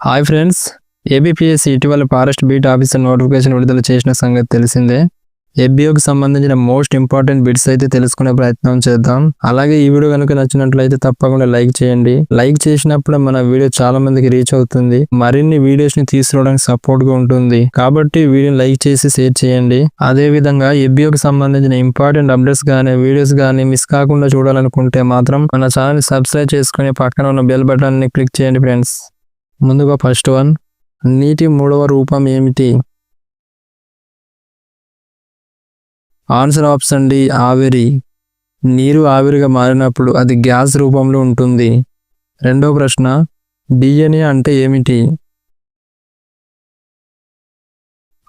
Hi friends ABPS ఇటీవల forest beat officer notification విడుదల చేసిన సంగతి తెలిసిందే. ఎఫ్బిఓకి సంబంధించిన మోస్ట్ ఇంపార్టెంట్ బిట్స్ అయితే తెలుసుకునే ప్రయత్నం చేద్దాం. అలాగే ఈ వీడియో కనుక నచ్చినట్లయితే తప్పకుండా లైక్ చేయండి. లైక్ చేసినప్పుడు మన వీడియో చాలా మందికి రీచ్ అవుతుంది. మరిన్ని వీడియోస్ని తీసుకురావడానికి సపోర్ట్గా ఉంటుంది. కాబట్టి వీడియో లైక్ చేసి షేర్ చేయండి. అదే విధంగా ఎఫ్బిఓకి సంబంధించిన ఇంపార్టెంట్ అప్డేట్స్ కానీ వీడియోస్ కానీ మిస్ కాకుండా చూడాలనుకుంటే మాత్రం మన ఛానల్ సబ్స్క్రైబ్ చేసుకుని పక్కన ఉన్న బెల్ బటన్ని క్లిక్ చేయండి ఫ్రెండ్స్ ముందుగా ఫస్ట్ వన్ నీటి మూడవ రూపం ఏమిటి? ఆన్సర్ ఆప్షన్ డి ఆవిరి. నీరు ఆవిరిగా మారినప్పుడు అది గ్యాస్ రూపంలో ఉంటుంది. రెండో ప్రశ్న డిఎన్ఏ అంటే ఏమిటి?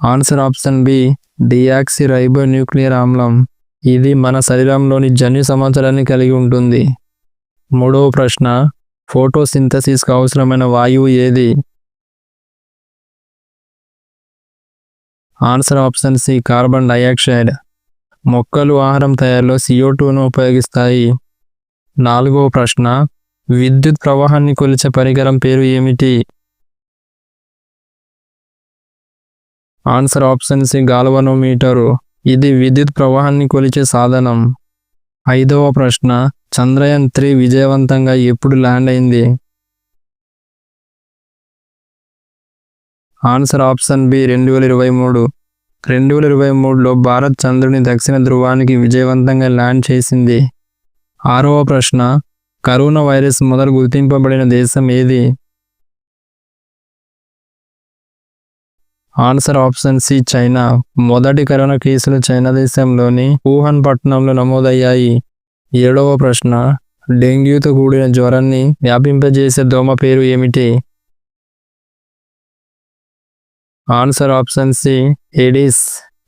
Answer option B deoxyribo nuclear ఆమ్లం ఇది మన శరీరంలోని జన్యు సమాచారాన్ని కలిగి ఉంటుంది. మూడవ ప్రశ్న ఫోటోసింథసిస్కు అవసరమైన వాయువు ఏది? Answer option C carbon dioxide మొక్కలు ఆహారం తయారీలో సిఓ టూను ఉపయోగిస్తాయి. నాలుగవ ప్రశ్న విద్యుత్ ప్రవాహాన్ని కొలిచే పరికరం పేరు ఏమిటి? Answer option C galvanometer. ఇది విద్యుత్ ప్రవాహాన్ని కొలిచే సాధనం. ఐదవ ప్రశ్న చంద్రయాన్ త్రీ విజయవంతంగా ఎప్పుడు ల్యాండ్ అయింది? ఆన్సర్ ఆప్షన్ బి రెండు వేల ఇరవై మూడు. రెండు వేల ఇరవై మూడులో భారత్ చంద్రుని దక్షిణ ధృవానికి విజయవంతంగా ల్యాండ్ చేసింది. ఆరవ ప్రశ్న కరోనా వైరస్ మొదలు గుర్తింపబడిన దేశం ఏది? Answer option C China. మొదటి కరోనా కేసులు చైనా దేశంలోని వుహాన్ పట్టణంలో నమోదయ్యాయి. ఏడవ ప్రశ్న. డెంగ్యూతో కూడిన జ్వరాన్ని వ్యాపింపజేసే దోమ పేరు ఏమిటి? Answer option C Aedes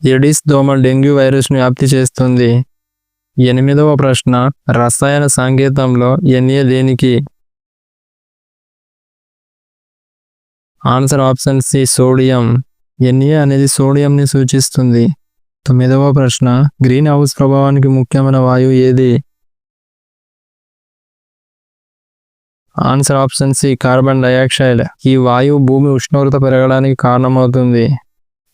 Aedes దోమ డెంగ్యూ వైరస్ను వ్యాప్తి చేస్తుంది. ఎనిమిదవ ప్రశ్న రసాయన సంకేతంలో ఎన్ఏ దేనికి? Answer option C sodium NA అనేది సోడియంని సూచిస్తుంది. తొమ్మిదవ ప్రశ్న గ్రీన్ హౌస్ ప్రభావానికి ముఖ్యమైన వాయువు ఏది? Answer option C carbon dioxide ఈ వాయువు భూమి ఉష్ణోగ్రత పెరగడానికి కారణమవుతుంది.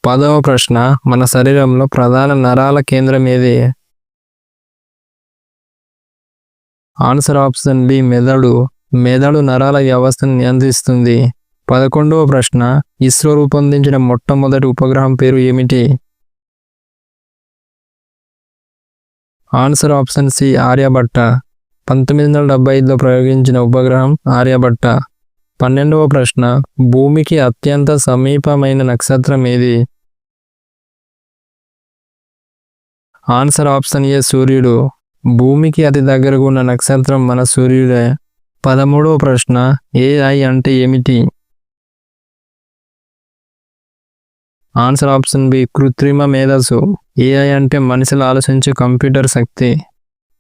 పదవ ప్రశ్న మన శరీరంలో ప్రధాన నరాల కేంద్రం ఏది? ఆన్సర్ ఆప్షన్ బి మెదడు. మెదడు నరాల వ్యవస్థను నియంత్రిస్తుంది. పదకొండవ ప్రశ్న ఇస్రో రూపొందించిన మొట్టమొదటి ఉపగ్రహం పేరు ఏమిటి? Answer option C Aryabhata. పంతొమ్మిది వందల డెబ్బై ఐదులో ప్రయోగించిన ఉపగ్రహం ఆర్యభట్ట. పన్నెండవ ప్రశ్న భూమికి అత్యంత సమీపమైన నక్షత్రం ఏది? ఆన్సర్ ఆప్షన్ ఏ సూర్యుడు. భూమికి అతి దగ్గరగా ఉన్న నక్షత్రం మన సూర్యుడే. పదమూడవ ప్రశ్న ఏఐ అంటే ఏమిటి? ఆన్సర్ ఆప్షన్ బి కృత్రిమ మేధస్సు. ఏఐ అంటే మనుషులు ఆలోచించే కంప్యూటర్ శక్తి.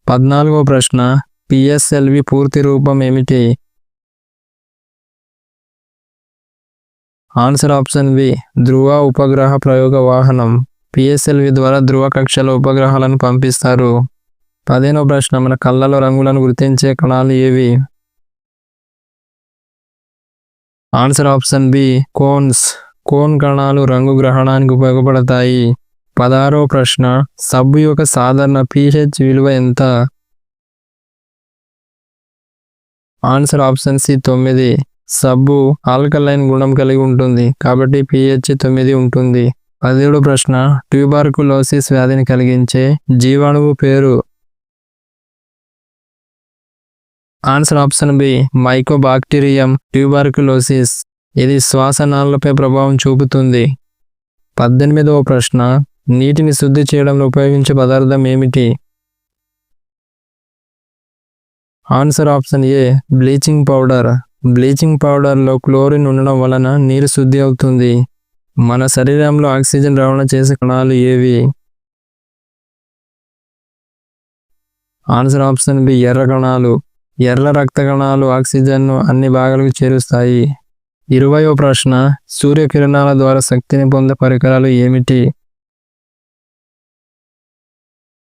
పద్నాలుగో ప్రశ్న పిఎస్ఎల్వి పూర్తి రూపం ఏమిటి? ఆన్సర్ ఆప్షన్ బి ధ్రువ ఉపగ్రహ ప్రయోగ వాహనం. పిఎస్ఎల్వి ద్వారా ధ్రువ కక్షల ఉపగ్రహాలను పంపిస్తారు. పదిహేనవ ప్రశ్న. మన కళ్ళలో రంగులను గుర్తించే కణాలు ఏవి? Answer option B. Cones. Cone కణాలు రంగు గ్రహణానికి ఉపయోగపడతాయి. పదహారవ ప్రశ్న. సబ్బు యొక్క సాధారణ pH విలువ ఎంత? ఆన్సర్ ఆప్షన్ సి తొమ్మిది. సబ్బు ఆల్కలైన్ గుణం కలిగి ఉంటుంది కాబట్టి పిహెచ్ తొమ్మిది ఉంటుంది. పదిహేడు ప్రశ్న ట్యూబార్కులోసిస్ వ్యాధిని కలిగించే జీవాణువు పేరు? Answer option B mycobacterium tuberculosis. ఇది శ్వాసనాళాలపై ప్రభావం చూపుతుంది. పద్దెనిమిదవ ప్రశ్న నీటిని శుద్ధి చేయడంలో ఉపయోగించే పదార్థం ఏమిటి? Answer option A bleaching powder. Bleaching పౌడర్లో క్లోరిన్ ఉండడం వలన నీరు శుద్ధి అవుతుంది. మన శరీరంలో ఆక్సిజన్ రవాణా చేసే కణాలు ఏవి? ఆన్సర్ ఆప్షన్ బి ఎర్ర కణాలు. ఎర్ర రక్త కణాలు ఆక్సిజన్ను అన్ని భాగాలకు చేరుస్తాయి. ఇరవయో ప్రశ్న సూర్యకిరణాల ద్వారా శక్తిని పొందే పరికరాలు ఏమిటి?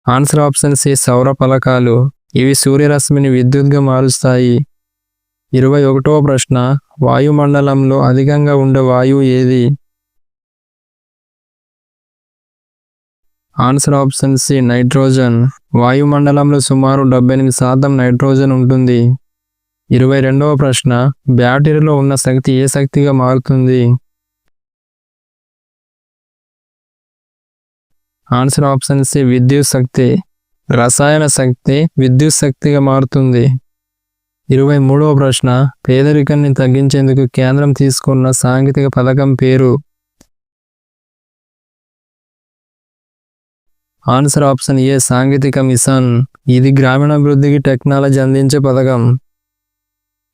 ఆన్సర్ ఆప్షన్ సి సౌర ఫలకాలు. ఇవి సూర్యరశ్మిని విద్యుత్గా మారుస్తాయి. ఇరవై ఒకటవ ప్రశ్న వాయుమండలంలో అధికంగా ఉండే వాయువు ఏది? Answer option C nitrogen. వాయుమండలంలో సుమారు డెబ్బై ఎనిమిది శాతం నైట్రోజన్ ఉంటుంది. ఇరవై రెండవ ప్రశ్న బ్యాటరీలో ఉన్న శక్తి ఏ శక్తిగా మారుతుంది? ఆన్సర్ ఆప్షన్ సి విద్యుత్ శక్తి. రసాయన శక్తి విద్యుత్ శక్తిగా మారుతుంది. ఇరవై మూడవ ప్రశ్న పేదరికాన్ని తగ్గించేందుకు కేంద్రం తీసుకున్న సాంకేతిక పథకం పేరు? ఆన్సర్ ఆప్షన్ ఏ సాంకేతిక మిషన్. ఇది గ్రామీణాభివృద్ధికి టెక్నాలజీ అందించే పథకం.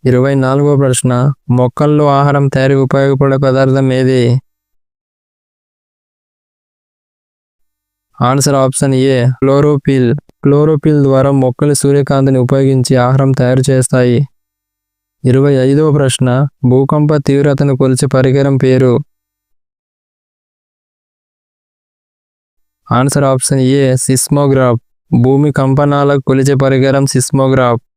ఇరవై నాలుగవ ప్రశ్న మొక్కల్లో ఆహారం తయారీ ఉపయోగపడే పదార్థం ఏది? ఆన్సర్ ఆప్షన్ ఏ క్లోరోపిల్ క్లోరోపిల్ ద్వారా మొక్కలు సూర్యకాంతిని ఉపయోగించి ఆహారం తయారు చేస్తాయి. ఇరవై ఐదవ ప్రశ్న భూకంప తీవ్రతను కొలిచే పరికరం పేరు? Answer option A seismograph. భూమి కంపనాలకు కొలిచే పరికరం సిస్మోగ్రాఫ్.